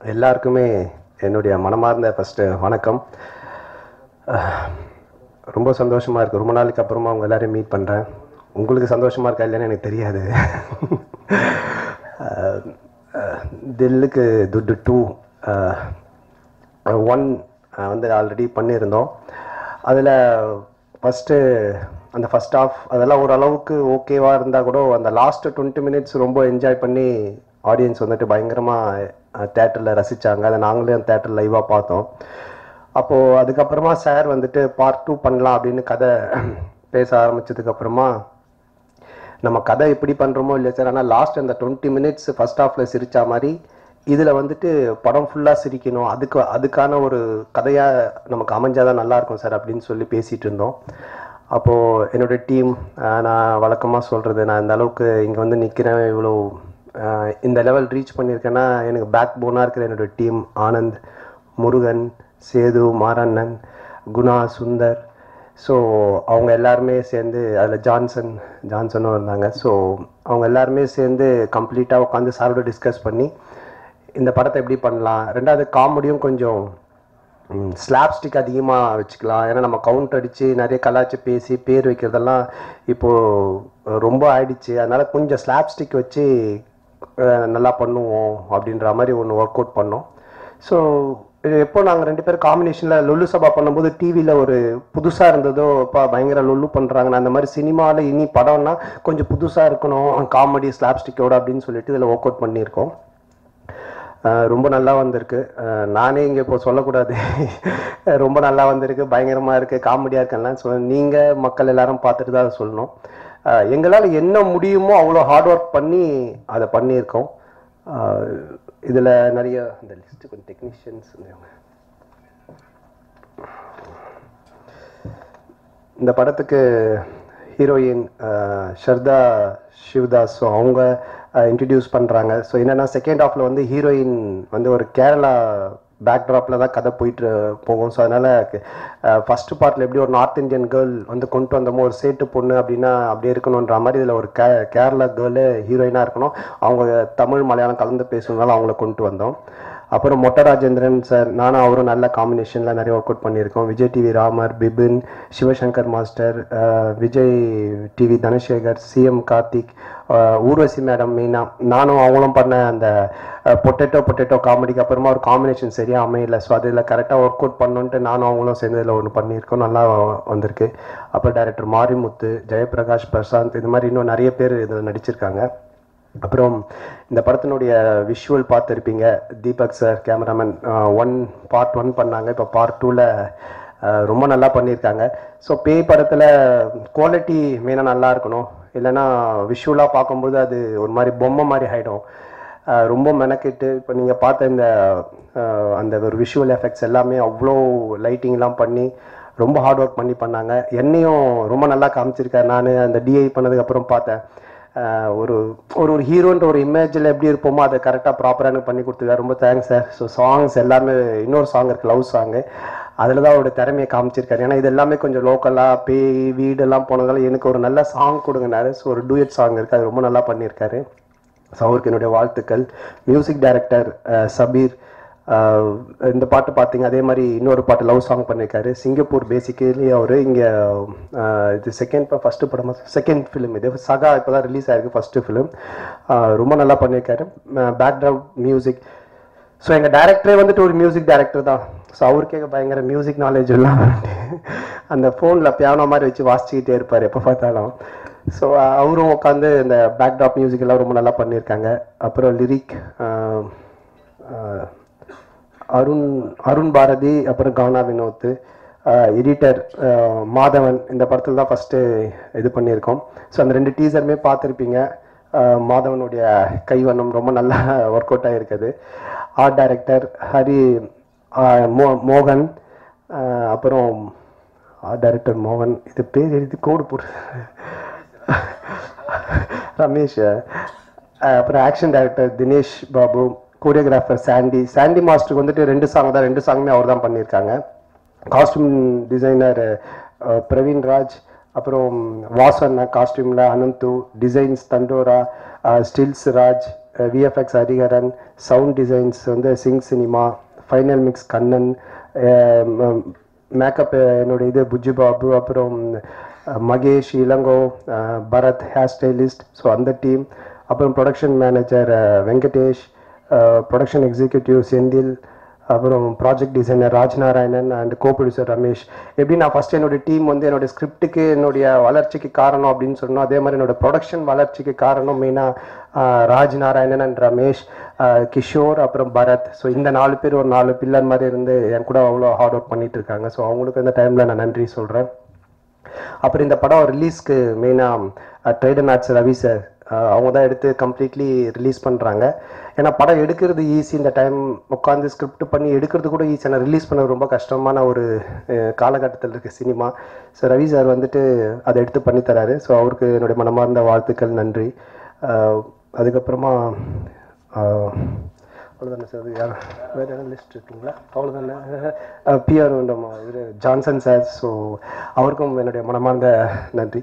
எல்லாருக்குமே என்னுடைய மனமார்ந்த ஃபஸ்ட்டு வணக்கம். ரொம்ப சந்தோஷமாக இருக்குது ரொம்ப நாளைக்கு அப்புறமா அவங்க எல்லாரையும் மீட் பண்ணுறேன் உங்களுக்கு சந்தோஷமாக இருக்கா இல்லைன்னு எனக்கு தெரியாது. தில்லுக்கு துட்டு டூ ஒன் வந்து ஆல்ரெடி பண்ணியிருந்தோம். அதில் ஃபஸ்ட்டு அந்த ஃபஸ்ட் ஆஃப் அதெல்லாம் ஓரளவுக்கு ஓகேவாக இருந்தால் கூட அந்த லாஸ்ட்டு டுவெண்ட்டி மினிட்ஸ் ரொம்ப என்ஜாய் பண்ணி ஆடியன்ஸ் வந்துட்டு பயங்கரமாக தேட்டரில் ரசித்தாங்க அதை நாங்களே அந்த தேட்டர் லைவாக பார்த்தோம். அப்போது அதுக்கப்புறமா சார் வந்துட்டு பார்ட் டூ பண்ணலாம் அப்படின்னு கதை பேச ஆரம்பிச்சதுக்கப்புறமா நம்ம கதை எப்படி பண்ணுறோமோ இல்லை சார்? ஆனால் லாஸ்ட் அந்த டுவெண்ட்டி மினிட்ஸ் ஃபஸ்ட் ஹாஃபில் சிரித்தா மாதிரி இதில் வந்துட்டு படம் ஃபுல்லாக சிரிக்கணும். அதுக்கு அதுக்கான ஒரு கதையாக நமக்கு அமைஞ்சாதான் நல்லா இருக்கும் சார் அப்படின்னு சொல்லி பேசிகிட்டு இருந்தோம். அப்போது என்னோடய டீம் நான் வழக்கமாக சொல்கிறது நான் இந்த அளவுக்கு இங்கே வந்து நிற்கிறேன் இவ்வளோ இந்த லெவல் ரீச் பண்ணியிருக்கேன்னா எனக்கு பேக் போனாக இருக்கிற என்னோட டீம் ஆனந்த் முருகன் சேது மாரண்ணன் குணா சுந்தர். ஸோ அவங்க எல்லாருமே சேர்ந்து அதில் ஜான்சன் ஜான்சனும் இருந்தாங்க. ஸோ அவங்க எல்லாருமே சேர்ந்து கம்ப்ளீட்டாக உட்காந்து சாரோட டிஸ்கஸ் பண்ணி இந்த படத்தை எப்படி பண்ணலாம்? ரெண்டாவது காமெடியும் கொஞ்சம் ஸ்லாப் ஸ்டிக் அதிகமாக வச்சுக்கலாம். ஏன்னா நம்ம கவுண்ட் அடித்து நிறைய கலாச்சி பேசி பேர் வைக்கிறதெல்லாம் இப்போது ரொம்ப ஆயிடுச்சு. அதனால் கொஞ்சம் ஸ்லாப் ஸ்டிக் வச்சு நல்லா பண்ணுவோம் அப்படின்ற மாதிரி ஒன்று ஒர்க் அவுட் பண்ணோம். ஸோ எப்போ நாங்கள் ரெண்டு பேரும் காம்பினேஷனில் லுல்லு சபா பண்ணும்போது டிவியில் ஒரு புதுசாக இருந்ததோ இப்போ பயங்கர லுல்லு பண்ணுறாங்கன்னு அந்த மாதிரி சினிமாவில் இனி படம்னா கொஞ்சம் புதுசாக இருக்கணும் காமெடி ஸ்லாப்ஸ்டிக்கோட அப்படின்னு சொல்லிட்டு இதில் ஒர்க் அவுட் பண்ணியிருக்கோம். ரொம்ப நல்லா வந்திருக்கு. நானே இங்கே இப்போ சொல்லக்கூடாது. ரொம்ப நல்லா வந்திருக்கு பயங்கரமாக இருக்குது காமெடியாக இருக்குலாம் சொல் நீங்கள் மக்கள் எல்லாரும் பார்த்துட்டு தான் அதை சொல்லணும். எங்களால் என்ன முடியுமோ அவ்வளோ ஹார்ட் ஒர்க் பண்ணி அதை பண்ணியிருக்கோம். இதில் நிறைய இந்த லிஸ்ட்டு கொஞ்சம் டெக்னீஷியன்ஸ் இந்த படத்துக்கு ஹீரோயின் ஷர்தா சிவ்தாஸ் ஸோ அவங்க இன்ட்ரடியூஸ் பண்ணுறாங்க ஸோ என்னென்னா செகண்ட் ஹாஃபில் வந்து ஹீரோயின் வந்து ஒரு கேரளா பேக்ட்ராப்பில் தான் கதை போயிட்டு போகும். ஸோ அதனால் ஃபஸ்ட்டு பார்ட்டில் எப்படி ஒரு நார்த் இந்தியன் கேர்ள் வந்து கொண்டு வந்தோமோ ஒரு சேட்டு பொண்ணு அப்படின்னா அப்படியே இருக்கணுன்ற மாதிரி இதில் ஒரு கே கேரளா கேர்ளு ஹீரோயினாக இருக்கணும். அவங்க தமிழ் மலையாளம் கலந்து பேசுனதுனால அவங்கள கொண்டு வந்தோம். அப்புறம் மொட்டை ராஜேந்திரன் சார் நானும் அவரும் நல்ல காம்பினேஷனில் நிறைய ஒர்க் அவுட் பண்ணியிருக்கோம். Vijay TV Ramar Bipin Sivasankar master Vijay TV Dhanasekar CM Karthik Urvashi madam Meena நானும் அவங்களும் பண்ண அந்த பொட்டேட்டோ பொட்டேட்டோ காமெடிக்கு அப்புறமா ஒரு காம்பினேஷன் சரியாக அமையல. ஸோ அதில் கரெக்டாக ஒர்க் அவுட் பண்ணுன்ட்டு நானும் அவங்களும் சேர்ந்து இதில் ஒன்று பண்ணியிருக்கோம். நல்லா வந்திருக்கு. அப்புறம் டைரக்டர் மாரிமுத்து ஜெயபிரகாஷ் பிரசாந்த் இது மாதிரி இன்னும் நிறைய பேர் இதில் நடிச்சிருக்காங்க. அப்புறம் இந்த படத்தினுடைய விஷுவல் பார்த்துருப்பீங்க. Deepak sir cameraman one part one பண்ணாங்க. இப்போ பார்ட் டூவில் ரொம்ப நல்லா பண்ணியிருக்காங்க ஸோ பேய் படத்தில் குவாலிட்டி மெயினாக நல்லா இருக்கணும். இல்லைன்னா விஷுவலாக பார்க்கும்போது அது ஒரு மாதிரி பொம்மை மாதிரி ஆகிடும் uh, ரொம்ப மெனக்கெட்டு இப்போ நீங்கள் பார்த்த இந்த uh, அந்த ஒரு விஷுவல் எஃபெக்ட்ஸ் எல்லாமே அவ்வளோ லைட்டிங்லாம் பண்ணி ரொம்ப ஹார்ட் ஒர்க் பண்ணி பண்ணாங்க. என்னையும் ரொம்ப நல்லா காமிச்சிருக்காரு. நான் அந்த டிஐ பண்ணதுக்கப்புறம் பார்த்தேன். ஒரு ஒரு ஒரு ஹீரோன்ற ஒரு இமேஜில் எப்படி இருப்போமோ அதை கரெக்டாக ப்ராப்பராக எனக்கு பண்ணி கொடுத்துருக்காரு. ரொம்ப தேங்க்ஸ் சார் ஸோ சாங்ஸ் எல்லாமே இன்னொரு சாங் இருக்குது லவ் சாங்கு அதில் தான் அவரோட திறமையை காமிச்சிருக்காரு. ஏன்னா இது எல்லாமே கொஞ்சம் லோக்கலாக பேய் வீடெல்லாம் போனதால எனக்கு ஒரு நல்ல சாங் கொடுங்கனாரு ஸோ ஒரு டூயட் சாங் இருக்குது அது ரொம்ப நல்லா பண்ணியிருக்காரு. ஸோ அவருக்கு என்னுடைய வாழ்த்துக்கள். மியூசிக் டைரக்டர் சபீர் இந்த பாட்டு பார்த்தீங்க அதே மாதிரி இன்னொரு பாட்டு லவ் சாங் பண்ணியிருக்காரு சிங்கப்பூர் பேசிக்கலி அவர் இங்கே இது செகண்ட் ஃபஸ்ட்டு படம் செகண்ட் ஃபிலிம் இது. சகா இப்போ தான் ரிலீஸ் ஆயிருக்கு ஃபஸ்ட்டு ஃபிலிம் ரொம்ப நல்லா பண்ணியிருக்காரு பேக்ரவுண்ட் மியூசிக் ஸோ எங்கள் டேரக்டரே வந்துட்டு ஒரு மியூசிக் டேரக்டர் தான். ஸோ அவருக்கே பயங்கர மியூசிக் நாலேஜ் எல்லாம் அந்த ஃபோனில் பியானோ மாதிரி வச்சு வாசிச்சுக்கிட்டே இருப்பார் எப்போ பார்த்தாலும். ஸோ அவரும் உட்காந்து இந்த பேக்டாப் மியூசிக் எல்லாம் ரொம்ப நல்லா பண்ணியிருக்காங்க அப்புறம் லிரிக் அருண் அருண் பாரதி அப்புறம் கவனா வினோத் எடிட்டர் மாதவன் இந்த படத்தில் தான் ஃபஸ்ட்டு இது பண்ணியிருக்கோம். ஸோ அந்த ரெண்டு டீசருமே பார்த்துருப்பீங்க. மாதவனுடைய கைவண்ணம் ரொம்ப நல்லா ஒர்க் அவுட் ஆகிருக்குது ஆர்ட் டைரக்டர் ஹரி மோ மோகன் அப்புறம் ஆர்ட் டைரக்டர் மோகன் இது பேர் எழுதி கோடு போடு. ரமேஷ் அப்புறம் action director Dinesh Babu choreographer Sandy Sandy மாஸ்டருக்கு வந்துட்டு ரெண்டு சாங் தான் ரெண்டு சாங்குமே அவர் தான் பண்ணியிருக்காங்க. காஸ்டியூம் டிசைனர் பிரவீன் ராஜ் அப்புறம் வாசன் காஸ்டியூமில் அனந்து டிசைன்ஸ் தண்டோரா stills Raj VFX Hariharan sound designs வந்து Sync Cinema final mix Kannan makeup என்னுடைய இது புஜ்ஜி பாபு அப்புறம் Mahesh Ilango Bharath hair stylist so அந்த டீம் அப்புறம் production manager Venkatesh production executive Senthil அப்புறம் project designer Rajnarayanan and co producer Ramesh. எப்படி நான் first என்னோட டீம் வந்து என்னோட ஸ்கிரிப்டுக்கு என்னுடைய வளர்ச்சிக்கு காரணம் அப்படின்னு சொன்னோம் அதே மாதிரி என்னோட ப்ரொடக்ஷன் வளர்ச்சிக்கு காரணம் மெயினாக ராஜ் நாராயணன் அண்ட் ரமேஷ் கிஷோர் அப்புறம் பரத். ஸோ இந்த நாலு பேர் ஒரு நாலு பில்லர் மாதிரி இருந்து என் கூட அவ்வளோ ஹார்ட் ஒர்க் பண்ணிட்டு இருக்காங்க. ஸோ அவங்களுக்கு இந்த டைமில் நான் நன்றி சொல்கிறேன் அப்புறம் இந்த படம் ரிலீஸ்க்கு மெயினாக ட்ரேடன் ஆர்ட்ஸ் ரவி சார் அவங்க தான் எடுத்து கம்ப்ளீட்லி ரிலீஸ் பண்ணுறாங்க ஏன்னா படம் எடுக்கிறது ஈஸி இந்த டைம் உட்காந்து ஸ்கிரிப்ட் பண்ணி எடுக்கிறது கூட ஈஸி ஆனால் ரிலீஸ் பண்ண ரொம்ப கஷ்டமான ஒரு காலகட்டத்தில் இருக்க சினிமா ஸோ ரவி சார் வந்துட்டு அதை எடுத்து பண்ணித்தராரு ஸோ அவருக்கு என்னுடைய மனமார்ந்த வாழ்த்துக்கள். நன்றி. அதுக்கப்புறமா அவ்வளோதானே சார் யார் வேறு எதாவது லிஸ்ட் இருக்குங்களா? அவ்வளோதானே பிஆர் இவர் ஜான்சன் சார் ஸோ அவருக்கும் என்னுடைய மனமார்ந்த நன்றி.